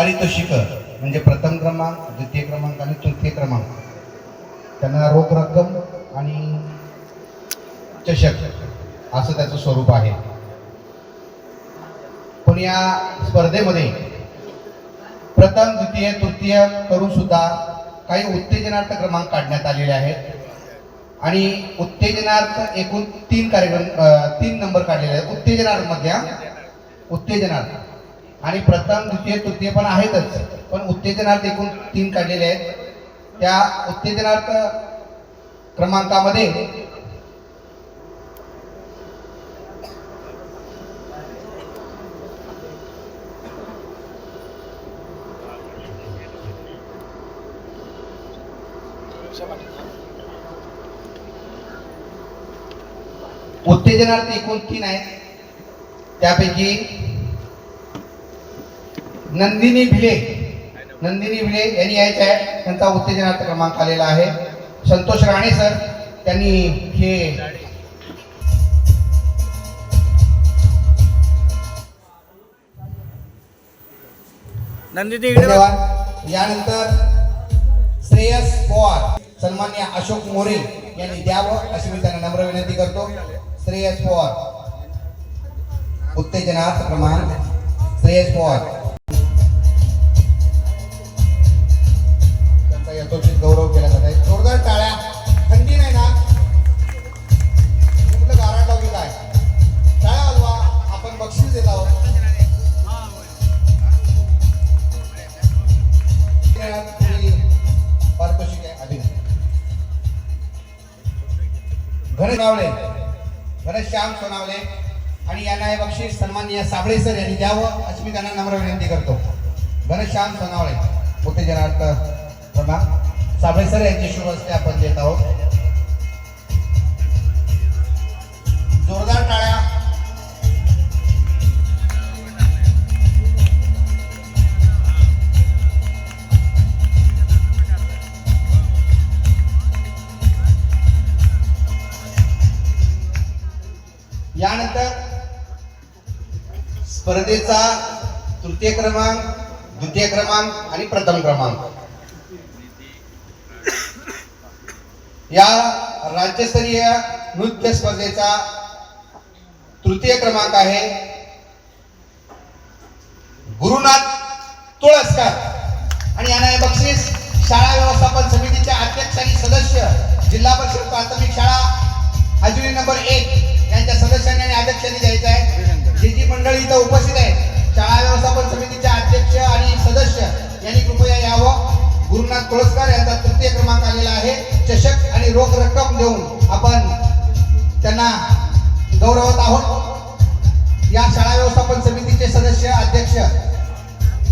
पारितोषिक म्हणजे प्रथम क्रमांक द्वितीय क्रमांक आणि तृतीय क्रमांक. त्यांना रोख रक्कम आणि चषक असं त्याचं स्वरूप आहे. पण या स्पर्धेमध्ये प्रथम द्वितीय तृतीय करून सुद्धा काही उत्तेजनार्थ क्रमांक काढण्यात आलेले आहेत. आणि उत्तेजनार्थ एकूण तीन कार्यक्रम तीन नंबर काढलेले आहेत. उत्तेजनार्थमध्ये उत्तेजनार्थ. आणि प्रथम द्वितीय तृतीय पण आहेतच. पण उत्तेजनार्थ एकूण तीन काढलेले आहेत. त्या उत्तेजनार्थ क्रमांकामध्ये उत्तेजनार्थ एकूण तीन आहेत. त्यापैकी नंदिनी भिले. नंदिनी भिले यांनी यायचं आहे त्यांचा उत्तेजनार्थ क्रमांक आलेला आहे. संतोष राणे सर त्यांनी हे नंदिनी यानंतर श्रेयस पवार सन्मान्य अशोक मोरे यांनी द्यावं अशी मी त्यांना नम्र विनंती करतो. श्रेयस पवार. उत्तेजनार्थ क्रमांक. श्रेयस पवार. घनश्यामले घनश्याम सोनावले. आणि यांना हे बक्षीस सन्माननीय साबळे सर यांनी द्यावं अशी मी त्यांना नम्र विनंती करतो. घनश्याम सोनावळे उत्तेजनार्थ क्रमांक साबळे सर यांचे शुभ हस्ते आपण देत आहोत. यानंतर स्पर्धेचा तृतीय क्रमांक द्वितीय क्रमांक आणि प्रथम क्रमांक. या राज्यस्तरीय नृत्य स्पर्धेचा तृतीय क्रमांक आहे गुरुनाथ तुळसकर. आणि यांना हे बक्षीस शाळा व्यवस्थापन समितीचे अध्यक्ष आणि सदस्य जिल्हा परिषद प्राथमिक शाळा अजूनी नंबर एक. यांच्या सदस्यांनी आणि अध्यक्षांनी द्यायचं आहे. जी जी मंडळी इथं उपस्थित आहेत. शाळा व्यवस्थापन समितीचे अध्यक्ष आणि सदस्य यांनी कृपया यावं. गुरुनाथ तुळसकर यांचा तृतीय क्रमांक आलेला आहे. चषक आणि रोख रक्कम देऊन आपण त्यांना गौरवत आहोत. या शाळा व्यवस्थापन समितीचे सदस्य अध्यक्ष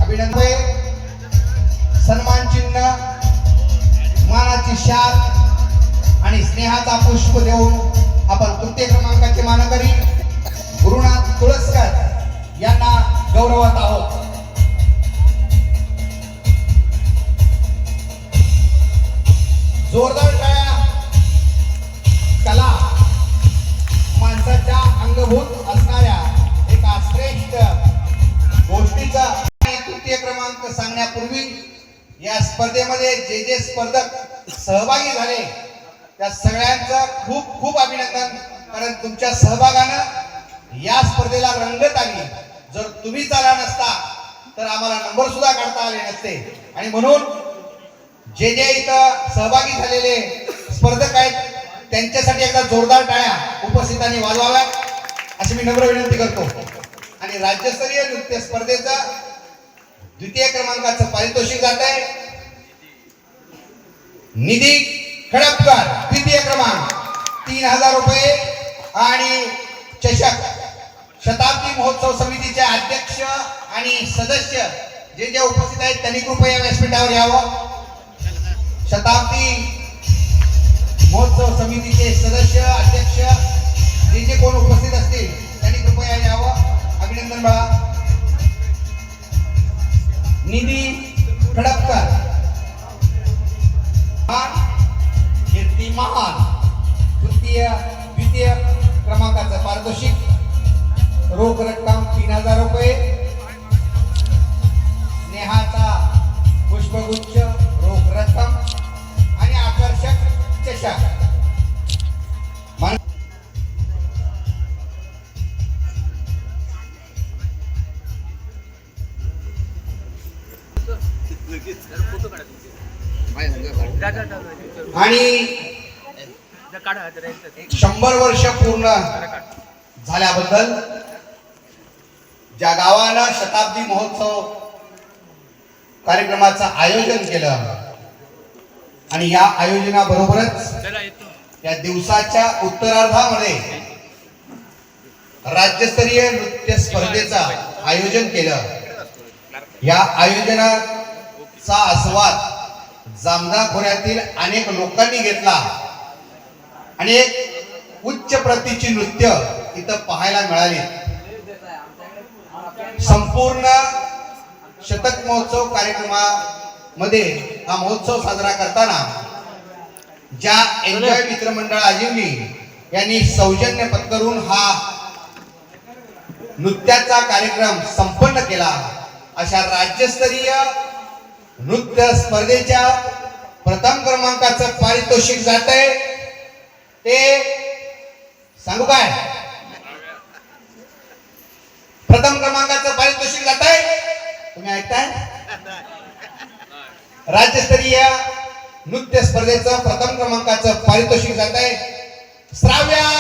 अभिनंदन. सन्मान चिन्ह मानाची शाल आणि स्नेहाचा पुष्प देऊन आपण तृतीय क्रमांकाचे मानकरी गुरुनाथ तुळसकर यांना गौरवत आहोत. जोरदार टाळ्या. कला माणसाच्या अंगभूत असणाऱ्या एका श्रेष्ठ गोष्टीचा आणि तृतीय क्रमांक सांगण्यापूर्वी या स्पर्धेमध्ये जे जे स्पर्धक सहभागी झाले त्या सगळ्यांचं खूप खूप अभिनंदन. कारण तुमच्या सहभागानं या स्पर्धेला रंगत आली जर तुम्ही चाला नसता तर आम्हाला नंबर सुद्धा काढता आले नसते. आणि म्हणून जे जे इथं सहभागी झालेले स्पर्धक आहेत त्यांच्यासाठी एकदा जोरदार टाळ्या उपस्थितांनी वाजवाव्यात. अशी मी नम्र विनंती करतो. आणि राज्यस्तरीय नृत्य स्पर्धेचं द्वितीय क्रमांकाचं पारितोषिक जात आहे. निधी खडपकर द्वितीय क्रमांक. तीन हजार रुपये आणि चषक. शताब्दी महोत्सव समितीचे अध्यक्ष आणि सदस्य जे जे उपस्थित आहेत त्यांनी कृपया व्यासपीठावर यावं. शताब्दी महोत्सव समितीचे सदस्य अध्यक्ष जे जे कोण उपस्थित असतील त्यांनी कृपया यावं. अभिनंदन बाळा. निधी रोख रक्कम तीन हजार रुपये. नेहाचा पुष्पगुच्छ रोख रक्कम आणि आकर्षक चषा आणि शंभर वर्ष पूर्ण झाल्याबद्दल ज्या गावानं शताब्दी महोत्सव कार्यक्रमाचं आयोजन केलं आणि या आयोजनाबरोबरच या दिवसाच्या उत्तरार्धामध्ये राज्यस्तरीय नृत्य स्पर्धेचं आयोजन केलं. या आयोजनाचा आस्वाद जामदा खोऱ्यातील अनेक लोकांनी घेतला. आणि एक उच्च प्रतीची नृत्य इथं पाहायला मिळाली. संपूर्ण शतक महोत्सव कार्यक्रमामध्ये हा महोत्सव साजरा करताना ज्या एन्जॉय मित्रमंडळ आजीवनी यांनी सौजन्य पत्करून हा नृत्याचा कार्यक्रम संपन्न केला अशा राज्यस्तरीय नृत्य स्पर्धेच्या प्रथम क्रमांकाचं पारितोषिक जात आहे ते सांगू काय? प्रथम क्रमांकाचं राज्यस्तरीय नृत्य स्पर्धेचं प्रथम क्रमांकाचं पारितोषिक जात आहे. श्राव्या